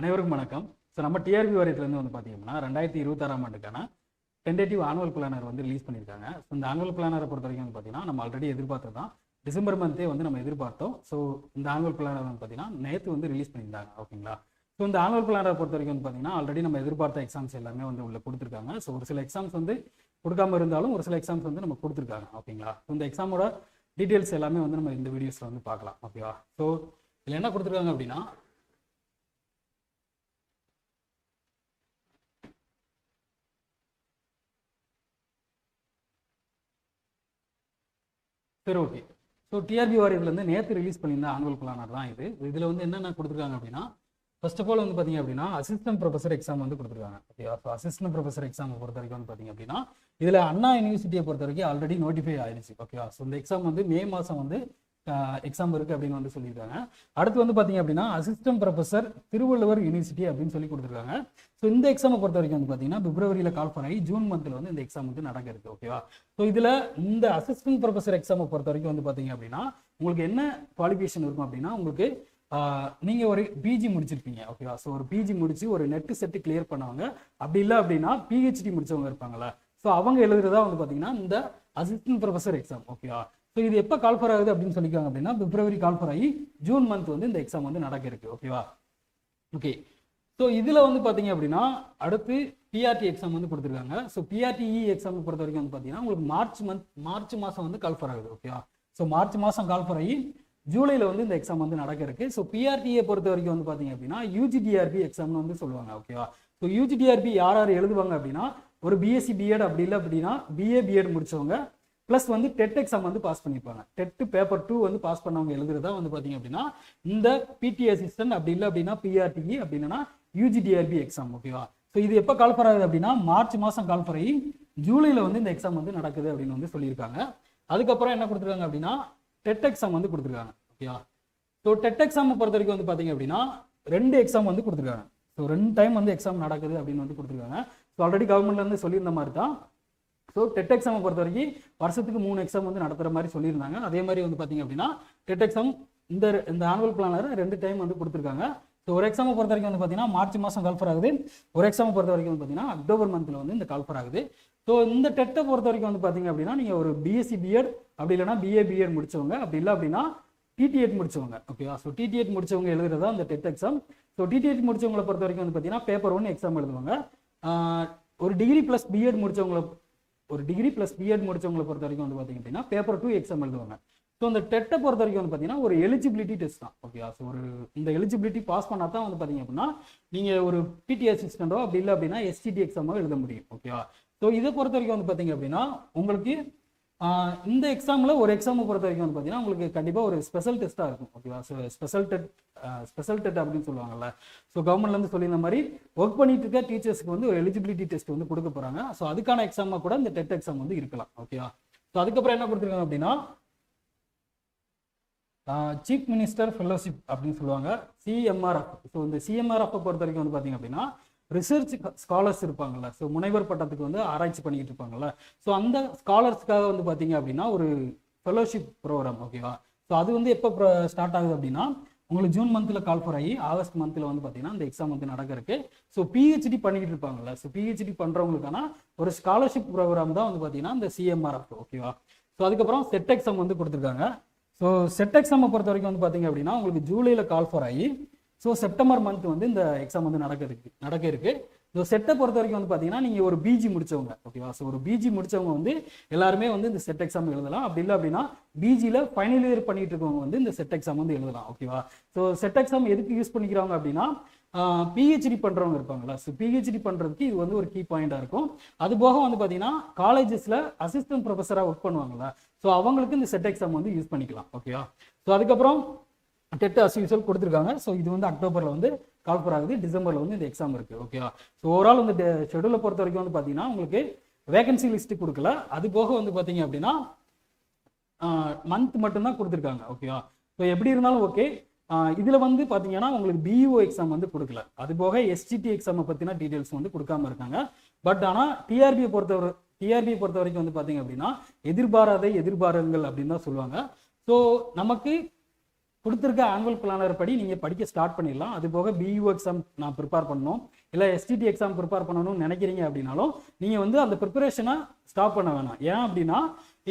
அனைவருக்கும் வணக்கம். ஸோ நம்ம டிஆர்பி வாரியத்துலேருந்து வந்து பார்த்தீங்கன்னா ரெண்டாயிரத்தி இருபத்தாறாம் ஆண்டுக்கான டென்டேட்டிவ் ஆனுவல் பிளானர் வந்து ரிலீஸ் பண்ணியிருக்காங்க. ஸோ இந்த ஆனுவல் பிளானரை பொறுத்த வரைக்கும் வந்து பார்த்தீங்கன்னா நம்ம ஆல்ரெடி எதிர்பார்த்தது தான். டிசம்பர் மந்தே வந்து நம்ம எதிர்பார்த்தோம். ஸோ இந்த ஆனுவல் பிளானர் வந்து பார்த்தீங்கன்னா நேற்று வந்து ரிலீஸ் பண்ணியிருந்தாங்க. ஓகேங்களா ஸோ இந்த ஆனுவல் பிளானரை பொறுத்த வரைக்கும் வந்து பார்த்தீங்கன்னா ஆல்ரெடி நம்ம எதிர்பார்த்த எக்ஸாம்ஸ் எல்லாமே வந்து உள்ள கொடுத்துருக்காங்க. ஸோ ஒரு சில எக்ஸாம்ஸ் வந்து கொடுக்காம இருந்தாலும் ஒரு சில எக்ஸாம்ஸ் வந்து நம்ம கொடுத்துருக்காங்க. ஓகேங்களா ஸோ இந்த எக்ஸாமோட டீட்டெயில்ஸ் எல்லாமே வந்து நம்ம இந்த வீடியோஸில் வந்து பார்க்கலாம். ஓகேவா ஸோ இதில் என்ன கொடுத்துருக்காங்க அப்படின்னா சரி ஓகே ஸோ டிஆர்பி வாரியத்துலேருந்து நேற்று ரிலீஸ் பண்ணியிருந்த ஆனுவல் பிளானர் தான் இது. இதில் வந்து என்னென்ன கொடுத்துருக்காங்க அப்படின்னா ஃபர்ஸ்ட் ஆஃப் ஆல் வந்து பார்த்தீங்க அப்படின்னா அசிஸ்டன்ட் ப்ரொஃபசர் எக்ஸாம் வந்து கொடுத்துருக்காங்க. ஓகேவா ஸோ அசிஸ்டன்ட் ப்ரொஃபசர் எக்ஸாம் பொறுத்த வரைக்கும் வந்து பார்த்தீங்க அப்படின்னா இதில் அண்ணா யூனிவர்சிட்டியை பொறுத்த வரைக்கும் ஆல்ரெடி நோட்டிஃபை ஆயிடுச்சு. ஓகேவா ஸோ இந்த எக்ஸாம் வந்து மே மாதம் வந்து எக்ஸாம் இருக்குது அப்படின்னு வந்து சொல்லியிருக்காங்க. அடுத்து வந்து பார்த்தீங்க அப்படின்னா அசிஸ்டன்ட் ப்ரொஃபசர் திருவள்ளுவர் யூனிவர்சிட்டி அப்படின்னு சொல்லி கொடுத்துருக்காங்க. ஸோ இந்த எக்ஸாமை பொறுத்த வரைக்கும் வந்து பார்த்தீங்கன்னா பிப்ரவரியில் கால் பண்ணி ஜூன் மந்தில் வந்து இந்த எக்ஸாம் வந்து நடக்க இருக்கு ஓகேவா ஸோ இதில் இந்த அசிஸ்டன்ட் ப்ரொஃபஸர் எக்ஸாமை பொறுத்த வரைக்கும் வந்து பார்த்தீங்க அப்படின்னா உங்களுக்கு என்ன குவாலிஃபிகேஷன் இருக்கும் அப்படின்னா உங்களுக்கு நீங்க ஒரு பிஜி முடிச்சிருப்பீங்க ஓகேவா ஸோ ஒரு பிஜி முடிச்சு ஒரு நெட்டு செட்டு கிளியர் பண்ணவங்க. அப்படி இல்லை அப்படின்னா பிஹெச்டி முடிச்சவங்க இருப்பாங்களா ஸோ அவங்க எழுதுறதா வந்து பார்த்தீங்கன்னா இந்த அசிஸ்டன்ட் ப்ரொஃபசர் எக்ஸாம் ஓகேவா ஸோ இது எப்போ கால்ஃபர் ஆகுது அப்படின்னு சொல்லிக்காங்க அப்படின்னா பிப்ரவரி கால்ஃபர் ஆகி ஜூன் மந்த் வந்து இந்த எக்ஸாம் வந்து நடக்க இருக்கு ஓகேவா ஓகே ஸோ இதில் வந்து பார்த்தீங்க அப்படின்னா அடுத்து பிஆர்டி எக்ஸாம் வந்து கொடுத்துருக்காங்க. ஸோ பிஆர்டிஇ எக்ஸாம் பொறுத்த வரைக்கும் வந்து பார்த்தீங்கன்னா உங்களுக்கு மார்ச் மந்த் மார்ச் மாதம் வந்து கால்ஃபர் ஆகுது ஓகேவா ஸோ மார்ச் மாதம் கால்ஃபர் ஆகி ஜூலையில் வந்து இந்த எக்ஸாம் வந்து நடக்க இருக்கு ஸோ பிஆர்டிஏ பொறுத்த வரைக்கும் வந்து பார்த்தீங்க அப்படின்னா யூஜிடிஆர்பி எக்ஸாம்னு வந்து சொல்லுவாங்க ஓகேவா ஸோ யூஜிடிஆர்பி யார் யார் எழுதுவாங்க அப்படின்னா ஒரு பிஎஸ்சி பிஎட் அப்படி இல்லை அப்படின்னா பிஏ பிஎட் முடிச்சவங்க ப்ளஸ் வந்து டெட் எக்ஸாம் வந்து பாஸ் பண்ணியிருப்பாங்க டெட் பேப்பர் டூ வந்து பாஸ் பண்ணவங்க எழுதுறதா வந்து பார்த்தீங்க அப்படின்னா இந்த பிடி அசிஸ்டன்ட் அப்படி இல்லை அப்படின்னா பிஆர்டிஇ அப்படி யூஜிடிஆர்பி எக்ஸாம் ஓகேவா ஸோ இது எப்போ கால்ஃபர் ஆகுது அப்படின்னா மார்ச் மாதம் கால்ஃபர் ஆகி ஜூலையில் வந்து இந்த எக்ஸாம் வந்து நடக்குது அப்படின்னு வந்து சொல்லியிருக்காங்க. அதுக்கப்புறம் என்ன கொடுத்துருக்காங்க அப்படின்னா டெட் எக்ஸாம் வந்து கொடுத்துருக்காங்க ஓகேவா ஸோ டெட் எக்ஸாம் பொறுத்த வரைக்கும் வந்து பார்த்தீங்க அப்படின்னா ரெண்டு எக்ஸாம் வந்து கொடுத்துருக்காங்க. ஸோ ரெண்டு டைம் வந்து எக்ஸாம் நடக்குது அப்படின்னு வந்து கொடுத்துருக்காங்க. ஸோ ஆல்ரெடி கவர்மெண்ட்லேருந்து சொல்லியிருந்த மாதிரி தான் ஸோ டெட் எக்ஸாமை பொறுத்த வரைக்கும் வருஷத்துக்கு மூணு எக்ஸாம் வந்து நடத்துகிற மாதிரி சொல்லியிருந்தாங்க. அதே மாதிரி வந்து பார்த்தீங்க அப்படின்னா டெட் எக்ஸாம் இந்த இந்த ஆனுவல் பிளானர் ரெண்டு டைம் வந்து கொடுத்துருக்காங்க. ஸோ ஒரு எக்ஸாமை பொறுத்த வரைக்கும் வந்து பார்த்தீங்கன்னா மார்ச் மாதம் கால்ஃபர் ஆகுது. ஒரு எக்ஸாமை பொறுத்த வரைக்கும் வந்து பார்த்தீங்கன்னா அக்டோபர் மந்தில் வந்து இந்த கால்ஃபர் ஆகுது. ஸோ இந்த டெட்டை பொறுத்த வரைக்கும் வந்து பார்த்தீங்க அப்படின்னா நீங்கள் ஒரு பிஎஸ்சி பிஎட் அப்படி இல்லைன்னா பிஏ பிஎட் முடிச்சவங்க அப்படி இல்லை அப்படின்னா டிடிஎட் முடிச்சவங்க ஓகேவா ஸோ டிடிஎட் முடிச்சவங்க எழுதுறதா அந்த டெட் எக்ஸாம் ஸோ டிடிஎட் முடிச்சவங்களை பொறுத்த வரைக்கும் வந்து பார்த்தீங்கன்னா பேப்பர் ஒன்று எக்ஸாம் எழுதுவாங்க. ஒரு டிகிரி ப்ளஸ் பிஎட் முடிச்சவங்களை ஒரு டிகிரி ப்ளஸ் பிஎட் முடிச்சவங்களை பொறுத்த வரைக்கும் வந்து பார்த்தீங்க அப்படின்னா பேப்பர் டூ எக்ஸாம் எழுதுவாங்க. ஸோ அந்த டெட்டை பொறுத்த வரைக்கும் வந்து பார்த்தீங்கன்னா ஒரு எலிஜிபிலிட்டி டெஸ்ட் தான். ஓகேவா ஸோ ஒரு இந்த எலிஜிபிலிட்டி பாஸ் பண்ணால் தான் வந்து பார்த்தீங்க அப்படின்னா நீங்கள் ஒரு பிடி அசிஸ்டண்டோ அப்படி இல்லை அப்படின்னா எஸ்டிடி எக்ஸாமோ எழுத முடியும். ஓகேவா ஸோ இதை பொறுத்த வரைக்கும் வந்து பார்த்தீங்க அப்படின்னா உங்களுக்கு இந்த எக்ஸாமில் ஒரு எக்ஸாமை பொறுத்த வரைக்கும் வந்து பார்த்தீங்கன்னா உங்களுக்கு கண்டிப்பாக ஒரு ஸ்பெஷல் டெஸ்ட்டாக இருக்கும் ஓகேவா so special TET special TET அப்படின்னு சொல்லுவாங்கல்ல. ஸோ கவர்மெண்ட்லேருந்து சொல்லியிருந்த மாதிரி ஒர்க் பண்ணிட்டு இருக்க டீச்சர்ஸ்க்கு வந்து ஒரு எலிஜிபிலிட்டி டெஸ்ட் வந்து கொடுக்க போகிறாங்க ஸோ அதுக்கான எக்ஸாமாக கூட இந்த டெட் எக்ஸாம் வந்து இருக்கலாம் ஓகேவா ஸோ அதுக்கப்புறம் என்ன கொடுத்துருக்காங்க அப்படின்னா சீஃப் மினிஸ்டர் ஃபெல்லோஷிப் அப்படின்னு சொல்லுவாங்க சிஎம்ஆர்எஃப் ஸோ இந்த சிஎம்ஆர்எஃப் பொறுத்த வரைக்கும் வந்து பார்த்தீங்க அப்படின்னா ரிசர்ச் ஸ்காலர்ஸ் இருப்பாங்கள்ல ஸோ முனைவர் பட்டத்துக்கு வந்து ஆராய்ச்சி பண்ணிக்கிட்டு இருப்பாங்கல்ல. ஸோ அந்த ஸ்காலர்ஸ்க்காக வந்து பார்த்தீங்க அப்படின்னா ஒரு ஃபெலோஷிப் ப்ரோக்ராம் ஓகேவா ஸோ அது வந்து எப்போ ஸ்டார்ட் ஆகுது அப்படின்னா உங்களுக்கு ஜூன் மந்தில் கால்ஃபர் ஆகி ஆகஸ்ட் மந்தில் வந்து பார்த்தீங்கன்னா இந்த எக்ஸாம் வந்து நடக்கிறதுக்கு. ஸோ பிஹெச்டி பண்ணிக்கிட்டு இருப்பாங்கல்ல. ஸோ பிஹெச்டி பண்ணுறவங்களுக்கான ஒரு ஸ்காலர்ஷிப் ப்ரோக்ராம் தான் வந்து பார்த்தீங்கன்னா இந்த சிஎம்ஆர்எஃப் ஓகேவா ஸோ அதுக்கப்புறம் செட் எக்ஸாம் வந்து கொடுத்துருக்காங்க. ஸோ செட் எக்ஸாமை பொறுத்த வரைக்கும் வந்து பார்த்தீங்க அப்படின்னா உங்களுக்கு ஜூலையில் கால்ஃபர் ஆகி ஸோ செப்டம்பர் மந்த் வந்து இந்த எக்ஸாம் வந்து நடக்க இருக்கு நடக்க இருக்கு ஸோ செட்டை பொறுத்த வரைக்கும் வந்து பார்த்தீங்கன்னா நீங்கள் ஒரு பிஜி முடிச்சவங்க ஓகேவா ஸோ ஒரு பிஜி முடிச்சவங்க வந்து எல்லாருமே வந்து இந்த செட் எக்ஸாம் எழுதலாம். அப்படி இல்லை அப்படின்னா பிஜியில் ஃபைனல் இயர் பண்ணிட்டு இருக்கவங்க வந்து இந்த செட் எக்ஸாம் வந்து எழுதலாம் ஓகேவா ஸோ செட் எக்ஸாம் எதுக்கு யூஸ் பண்ணிக்கிறாங்க அப்படின்னா பிஹெச்டி பண்ணுறவங்க இருப்பாங்களா ஸோ பிஹெச்டி பண்ணுறதுக்கு இது வந்து ஒரு கீ பாயிண்டாக இருக்கும். அது போக வந்து பார்த்தீங்கன்னா காலேஜஸில் அசிஸ்டன்ட் ப்ரொஃபஸராக ஒர்க் பண்ணுவாங்களா ஸோ அவங்களுக்கு இந்த செட் எக்ஸாம் வந்து யூஸ் பண்ணிக்கலாம் ஓகேவா ஸோ அதுக்கப்புறம் டெட் அஸ் யூஸ்வல் கொடுத்துருக்காங்க. ஸோ இது வந்து அக்டோபரில் வந்து கால்ஃபர் ஆகுது டிசம்பரில் வந்து இந்த எக்ஸாம் இருக்குது ஓகேவா ஸோ ஓவரால் இந்த ஷெடியூலை பொறுத்த வரைக்கும் வந்து பார்த்தீங்கன்னா உங்களுக்கு வேகன்சி லிஸ்ட் கொடுக்கல. அது போக வந்து பார்த்தீங்க அப்படின்னா மந்த் மட்டும்தான் கொடுத்துருக்காங்க. ஓகேவா ஸோ எப்படி இருந்தாலும் ஓகே இதில் வந்து பார்த்தீங்கன்னா உங்களுக்கு பிஇஓ எக்ஸாம் வந்து கொடுக்கல. அது போக எஸ்டிடி எக்ஸாமை பற்றின டீட்டெயில்ஸ் வந்து கொடுக்காம இருக்காங்க. பட் ஆனால் டிஆர்பியை பொறுத்தவரை டிஆர்பியை பொறுத்த வரைக்கும் வந்து பார்த்தீங்க அப்படின்னா எதிர்பாராத எதிர்பாரங்கள் அப்படின்னு தான் சொல்லுவாங்க. ஸோ நமக்கு கொடுத்துருக்க ஆனுவல் பிளானர் படி நீங்கள் படிக்க ஸ்டார்ட் பண்ணிடலாம். அது போக பியூ எக்ஸாம் நான் ப்ரிப்பேர் பண்ணணும். இல்லை எஸ்டிடி எக்ஸாம் ப்ரிப்பேர் பண்ணணும்னு நினைக்கிறீங்க அப்படின்னாலும் நீங்கள் வந்து அந்த ப்ரிப்பரேஷனை ஸ்டாப் பண்ண வேணாம். ஏன் அப்படின்னா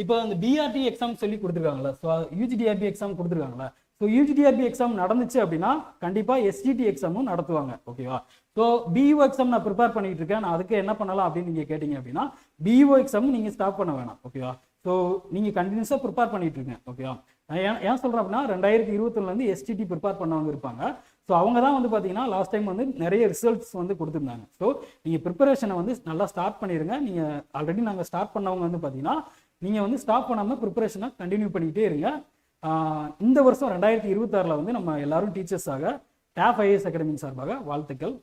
இப்போ அந்த பிஆர்டி எக்ஸாம் சொல்லி கொடுத்துருக்காங்களா ஸோ யூஜிடிஆர்பி எக்ஸாம் கொடுத்துருக்காங்களா ஸோ யூஜிடிஆர்பி எக்ஸாம் நடந்துச்சு அப்படின்னா கண்டிப்பாக எஸ்டிடி எக்ஸாமும் நடத்துவாங்க. ஓகேவா ஸோ பியூ எக்ஸாம் நான் ப்ரிப்பேர் பண்ணிட்டு இருக்கேன். நான் அதுக்கு என்ன பண்ணலாம் அப்படின்னு நீங்கள் கேட்டிங்க அப்படின்னா பியூ எக்ஸாம் நீங்கள் ஸ்டாப் பண்ண வேணாம். ஓகேவா ஸோ நீங்கள் கண்டினியூஸாக ப்ரிப்பேர் பண்ணிட்டு இருக்கேன் ஓகேவா நான் ஏன் ஏன் சொல்கிறேன் அப்படின்னா ரெண்டாயிரத்தி இருபத்தொன்னுலேருந்து எஸ்டிடி ப்ரிப்பேர் பண்ணவங்க இருப்பாங்க. ஸோ அவங்க தான் வந்து பார்த்தீங்கன்னா லாஸ்ட் டைம் வந்து நிறைய ரிசல்ட்ஸ் வந்து கொடுத்துருந்தாங்க. ஸோ நீங்கள் ப்ரிப்பரேஷனை வந்து நல்லா ஸ்டார்ட் பண்ணிடுங்க நீங்கள் ஆல்ரெடி நாங்கள் ஸ்டார்ட் பண்ணவங்க வந்து பார்த்தீங்கன்னா நீங்கள் வந்து ஸ்டாப் பண்ணாமல் ப்ரிப்பரேஷனை கண்டினியூ பண்ணிகிட்டே இருங்க. இந்த வருஷம் ரெண்டாயிரத்தி இருபத்தாறில் வந்து நம்ம எல்லாரும் டீச்சர்ஸாக டேஃப் ஐஏஎஸ் அகாடமி சார்பாக வாழ்த்துக்கள்.